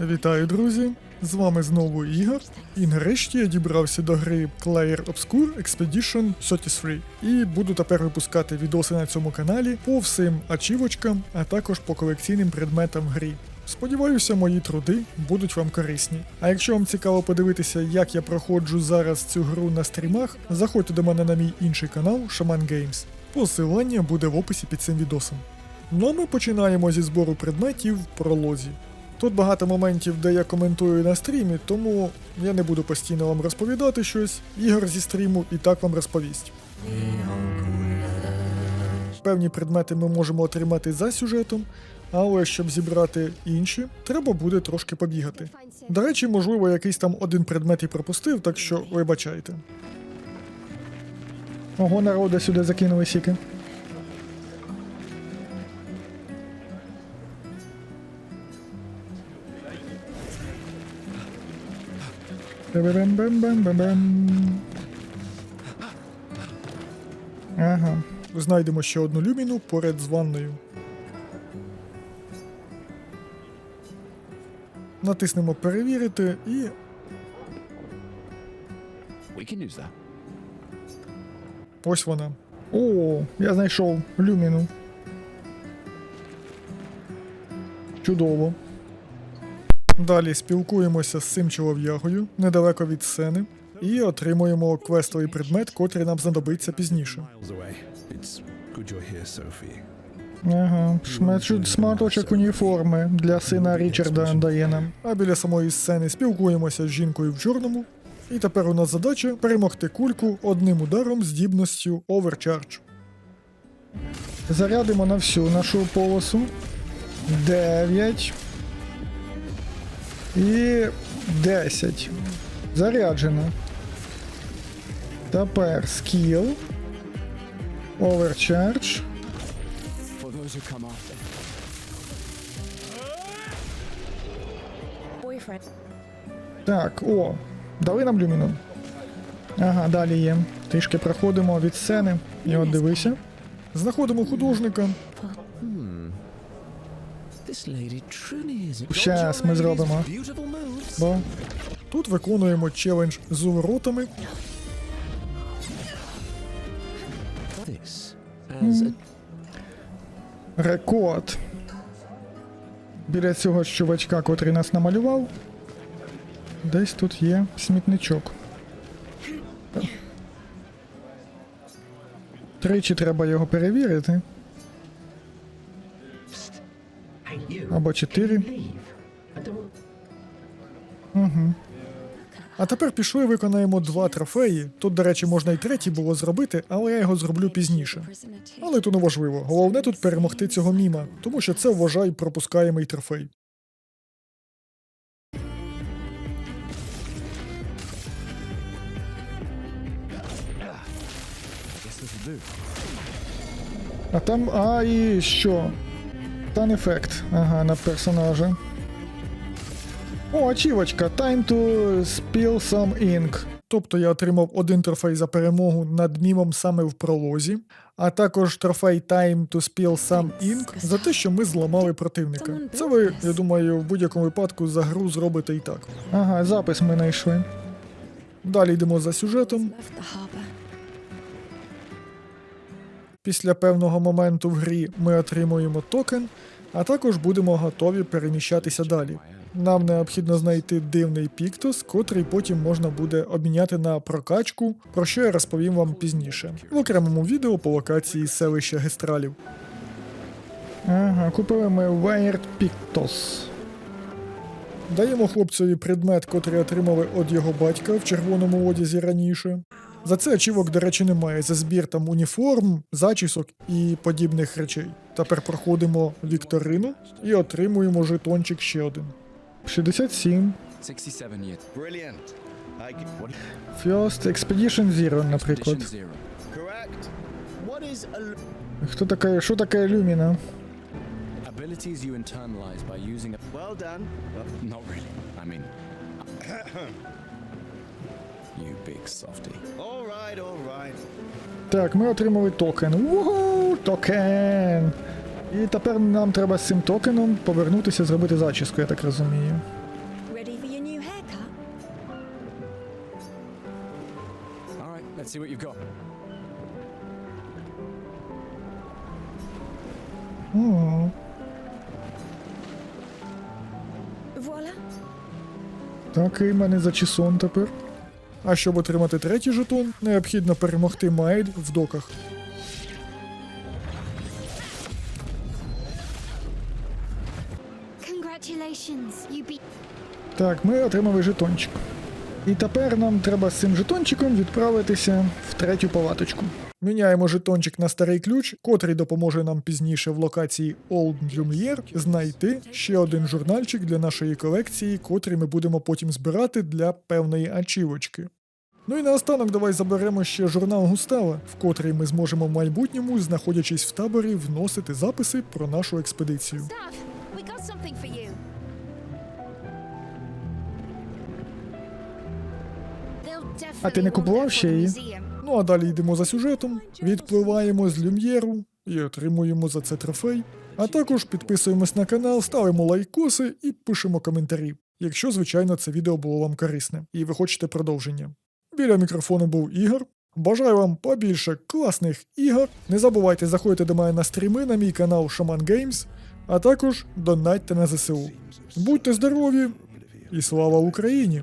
Вітаю, друзі! З вами знову Ігор. І нарешті я дібрався до гри Clair Obscure Expedition 33. І буду тепер випускати відоси на цьому каналі по всім ачівочкам, а також по колекційним предметам грі. Сподіваюся, мої труди будуть вам корисні. А якщо вам цікаво подивитися, як я проходжу зараз цю гру на стрімах, заходьте до мене на мій інший канал Shaman Games. Посилання буде в описі під цим відосом. Ну а ми починаємо зі збору предметів в пролозі. Тут багато моментів, де я коментую на стрімі, тому я не буду постійно вам розповідати щось. Ігор зі стріму і так вам розповість. Певні предмети ми можемо отримати за сюжетом, але щоб зібрати інші, треба буде трошки побігати. До речі, можливо, якийсь там один предмет і пропустив, так що вибачайте. Ого, народу сюди закинули сіки. Бем-бем-бем-бем-бем. Ага. Знайдемо ще одну люміну поряд з ванною. Натиснемо перевірити і. We can use that. Ось вона. О, я знайшов люміну. Чудово. Далі спілкуємося з цим чолов'ягою недалеко від сцени і отримуємо квестовий предмет, котрий нам знадобиться пізніше. Ага, шматочок сматочок уніформи для сина Річарда дає нам. А біля самої сцени спілкуємося з жінкою в чорному. І тепер у нас задача перемогти кульку одним ударом здібністю Overcharge. Зарядимо на всю нашу полосу. 9. І 10. Заряджено. Тепер скіл. Boyfriend. Так, о, дали нам люміну. Ага, далі є. Трішки проходимо від сцени. І от дивися. Знаходимо художника. Щас ми зробимо. Бо тут виконуємо челендж з уворотами. Рекорд. Біля цього чувачка, котрий нас намалював. Десь тут є смітничок. Тричі треба його перевірити. Або чотири. Угу. А тепер пішли виконаємо два трофеї. Тут, до речі, можна і третій було зробити, але я його зроблю пізніше. Але то не важливо. Головне тут перемогти цього міма, тому що це вважай пропускаємий трофей. А там. А і що? Тан ефект. Ага, на персонажа. О, ачівочка. Time to spill some ink. Тобто я отримав один трофей за перемогу над мімом саме в пролозі, а також трофей Time to spill some ink за те, що ми зламали противника. Це ви, я думаю, в будь-якому випадку за гру зробите і так. Ага, запис ми знайшли. Далі йдемо за сюжетом. Після певного моменту в грі ми отримуємо токен, а також будемо готові переміщатися далі. Нам необхідно знайти дивний піктос, котрий потім можна буде обміняти на прокачку, про що я розповім вам пізніше, в окремому відео по локації селища Гестралів. Ага, купили ми Wired Pictos. Даємо хлопцеві предмет, котрий отримали від його батька в червоному одязі раніше. За це очівок, до речі, немає. За збір там уніформ, зачісок і подібних речей. Тепер проходимо вікторину і отримуємо жетончик ще один. 67. 67 years. Brilliant. I g- What? First Expedition Zero, наприклад. Edition zero. correct. What is a Хто така, що таке люміна? Abilities you internalize by using a. well done? Well, Not really. I mean. You big softy. all right, all right. Так, ми отримали токен. Угу, токен. І тепер нам треба з цим токеном повернутися, зробити зачіску, я так розумію. Ready for your new haircut? All right, let's see what you've got. Voila. Такий в мене зачісон тепер. А щоб отримати третій жетон, необхідно перемогти Майд в доках. Так, ми отримали жетончик. І тепер нам треба з цим жетончиком відправитися в третю палаточку. Міняємо жетончик на старий ключ, котрий допоможе нам пізніше в локації Old Lumiere знайти ще один журнальчик для нашої колекції, котрий ми будемо потім збирати для певної ачівочки. Ну і наостанок давай заберемо ще журнал Густава, в котрий ми зможемо в майбутньому, знаходячись в таборі, вносити записи про нашу експедицію. А ти не купував ще її? Ну а далі йдемо за сюжетом, відпливаємо з люм'єру і отримуємо за це трофей. А також підписуємось на канал, ставимо лайкоси і пишемо коментарі, якщо, звичайно, це відео було вам корисне і ви хочете продовження. Біля мікрофону був Ігор. Бажаю вам побільше класних ігор. Не забувайте заходити до мене на стріми на мій канал Shaman Games, а також донатьте на ЗСУ. Будьте здорові і слава Україні!